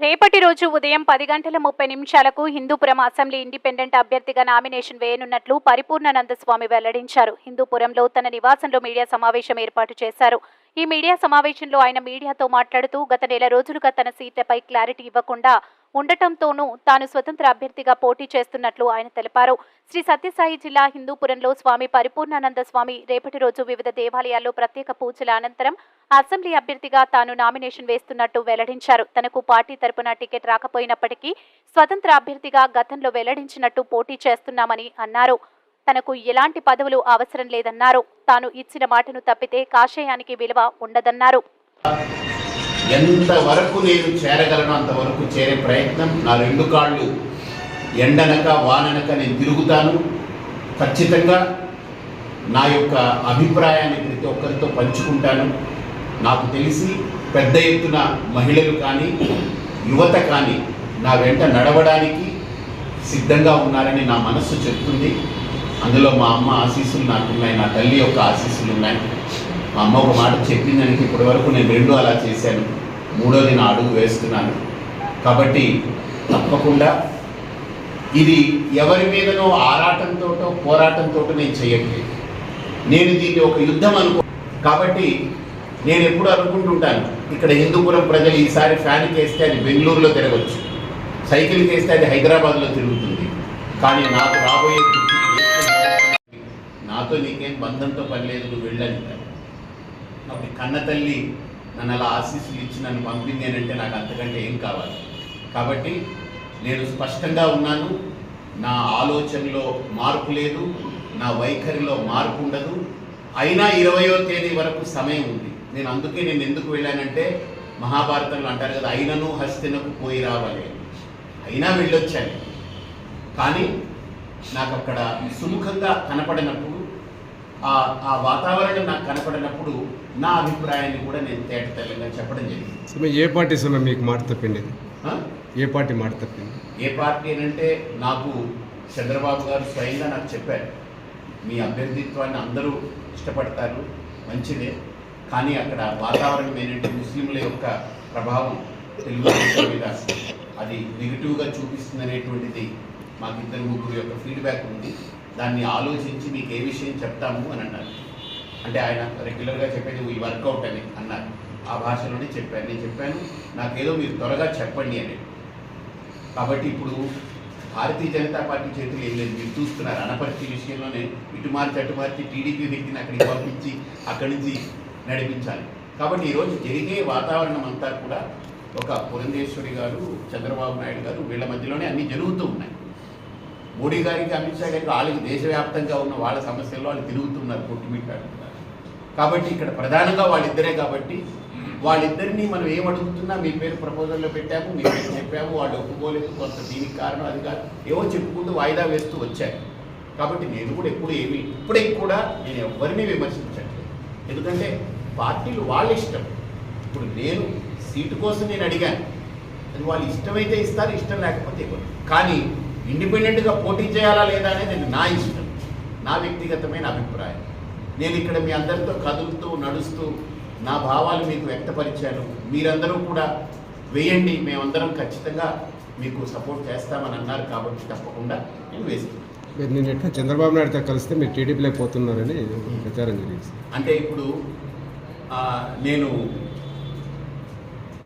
రేపటి రోజు ఉదయం పది గంటల ముప్పై నిమిషాలకు హిందూపురం అసెంబ్లీ ఇండిపెండెంట్ అభ్యర్థిగా నామినేషన్ వేయనున్నట్లు పరిపూర్ణానంద స్వామి వెల్లడించారు. హిందూపురంలో తన నివాసంలో మీడియా సమావేశం ఏర్పాటు చేశారు. ఈ మీడియా సమావేశంలో ఆయన మీడియాతో మాట్లాడుతూ గత నెల రోజులుగా తన సీట్లపై క్లారిటీ ఇవ్వకుండా ఉండటంతోనూ తాను స్వతంత్ర అభ్యర్థిగా పోటీ చేస్తున్నట్లు ఆయన తెలిపారు. శ్రీ సత్యసాయి జిల్లా హిందూపురంలో స్వామి పరిపూర్ణానంద స్వామి రేపటి రోజు వివిధ దేవాలయాల్లో ప్రత్యేక పూజల అనంతరం అసెంబ్లీ అభ్యర్థిగా తాను నామినేషన్ వేస్తున్నట్టు వెల్లడించారు. తనకు పార్టీ తరపున టికెట్ రాకపోయినప్పటికీ స్వతంత్ర అభ్యర్థిగా గతంలో వెల్లడించినట్టు పోటీ చేస్తున్నామని అన్నారు. తనకు ఎలాంటి పదవులు అవసరం లేదన్నారు. తాను ఇచ్చిన మాటను తప్పితే కాషాయానికి విలువ ఉండదన్నారు. ఎంతవరకు నేను చేరగలను అంతవరకు చేరే ప్రయత్నం నా రెండు కాళ్ళు ఎండనక వాననక నేను తిరుగుతాను. ఖచ్చితంగా నా యొక్క అభిప్రాయాన్ని ప్రతి ఒక్కరితో పంచుకుంటాను. నాకు తెలిసి పెద్ద ఎత్తున మహిళలు కానీ యువత కానీ నా వెంట నడవడానికి సిద్ధంగా ఉన్నారని నా మనస్సు చెప్తుంది. అందులో మా అమ్మ ఆశీస్సులు నాకున్నాయి నా తల్లి యొక్క ఆశీస్సులు ఉన్నాయి. మా అమ్మ ఒక మాట చెప్పిందానికి ఇప్పటి వరకు నేను రెండు అలా చేశాను. మూడోది నా అడుగు వేస్తున్నాను. కాబట్టి తప్పకుండా ఇది ఎవరి మీదనో ఆరాటంతోటో పోరాటంతో నేను చేయట్లేదు. నేను దీన్ని ఒక యుద్ధం అనుకో కాబట్టి నేను ఎప్పుడు అనుకుంటుంటాను ఇక్కడ హిందూపురం ప్రజలు ఈసారి ఫ్యాన్కి వేస్తే అది బెంగళూరులో తిరగచ్చు. సైకిల్కి వేస్తే అది హైదరాబాద్లో తిరుగుతుంది. కానీ నాకు రాబోయే నాతో నీకేం బంధంతో పని లేదు నువ్వు వెళ్ళని నాకు కన్న తల్లి నన్ను అలా ఆశీస్సులు ఇచ్చి నన్ను పంపింది అని అంటే నాకు అంతకంటే ఏం కావాలి? కాబట్టి నేను స్పష్టంగా ఉన్నాను నా ఆలోచనలో మార్పు లేదు నా వైఖరిలో మార్పు ఉండదు. అయినా ఇరవయో తేదీ వరకు సమయం ఉంది. నేను అందుకే నేను ఎందుకు వెళ్ళానంటే మహాభారతంలో అంటారు కదా అయినను హస్తినకు పోయి రావాలి. అయినా వెళ్ళొచ్చాను. కానీ నాకు అక్కడ సుముఖంగా కనపడినప్పుడు ఆ వాతావరణం నాకు కనపడినప్పుడు నా అభిప్రాయాన్ని కూడా నేను తేట తెల్లంగా చెప్పడం జరిగింది. ఏ పార్టీ సొన్న మీకు మాట తప్పింది? ఏ పార్టీ మాట తప్పింది? ఏ పార్టీ అంటే నాకు చంద్రబాబు గారు స్వయంగా నాకు చెప్పారు మీ అభ్యర్థిత్వాన్ని అందరూ ఇష్టపడతారు మంచిదే. కానీ అక్కడ వాతావరణం ఏంటంటే ముస్లింల యొక్క ప్రభావం తెలుగుదేశం మీద అది నెగిటివ్గా చూపిస్తుంది అనేటువంటిది మాకు ఇద్దరు ముగ్గురు యొక్క ఫీడ్బ్యాక్ ఉంది. దాన్ని ఆలోచించి మీకు ఏ విషయం చెప్తాము అని అన్నారు. అంటే ఆయన రెగ్యులర్గా చెప్పేది ఈ వర్కౌట్ అని అన్నారు. ఆ భాషలోనే చెప్పాను నేను చెప్పాను నాకేదో మీరు త్వరగా చెప్పండి అని. కాబట్టి ఇప్పుడు భారతీయ జనతా పార్టీ చేతులు ఏం లేదు. మీరు చూస్తున్నారు అనపరిచి విషయంలోనే ఇటు మార్చి అటు మార్చి టీడీపీ వ్యక్తిని అక్కడికి పంపించి అక్కడి నుంచి నడిపించాలి. కాబట్టి ఈరోజు జరిగే వాతావరణం అంతా కూడా ఒక పురంధేశ్వరి గారు చంద్రబాబు నాయుడు గారు వీళ్ళ మధ్యలోనే అన్నీ జరుగుతూ ఉన్నాయి. మోడీ గారికి అమిత్ షా గారికి వాళ్ళకి దేశవ్యాప్తంగా ఉన్న వాళ్ళ సమస్యల్లో వాళ్ళు తిరుగుతున్నారు కొట్టుమిట్టాడుతున్నారు. కాబట్టి ఇక్కడ ప్రధానంగా వాళ్ళిద్దరే కాబట్టి వాళ్ళిద్దరిని మనం ఏం అడుగుతున్నా మీ పేరు ప్రపోజల్లో పెట్టాము మీ పేరు చెప్పాము వాళ్ళు ఒప్పుకోలేదు కొంత దీనికి కారణం అది కాదు. ఏవో చెప్పుకుంటూ వాయిదా వేస్తూ వచ్చారు. కాబట్టి నేను కూడా ఎప్పుడు ఏమి ఇప్పటికి కూడా నేను ఎవరిని విమర్శించట్లేదు. ఎందుకంటే పార్టీలు వాళ్ళ ఇష్టం. ఇప్పుడు నేను సీటు కోసం నేను అడిగాను. అది వాళ్ళు ఇష్టమైతే ఇస్తారు ఇష్టం లేకపోతే ఇవ్వరు. కానీ ఇండిపెండెంట్గా పోటీ చేయాలా లేదా అనేది నా ఇష్టం నా వ్యక్తిగతమైన అభిప్రాయం. నేను ఇక్కడ మీ అందరితో కదులుతూ నడుస్తూ నా భావాలు మీకు వ్యక్తపరిచాను. మీరందరూ కూడా వేయండి. మేమందరం ఖచ్చితంగా మీకు సపోర్ట్ చేస్తామని అన్నారు కాబట్టి తప్పకుండా నేను వేస్తున్నాను. మీరు నేను ఎట్లా చంద్రబాబు నాయుడుతో కలిస్తే మీరు టీడీపీలోకి పోతున్నారని ప్రచారం జరిగింది. అంటే ఇప్పుడు నేను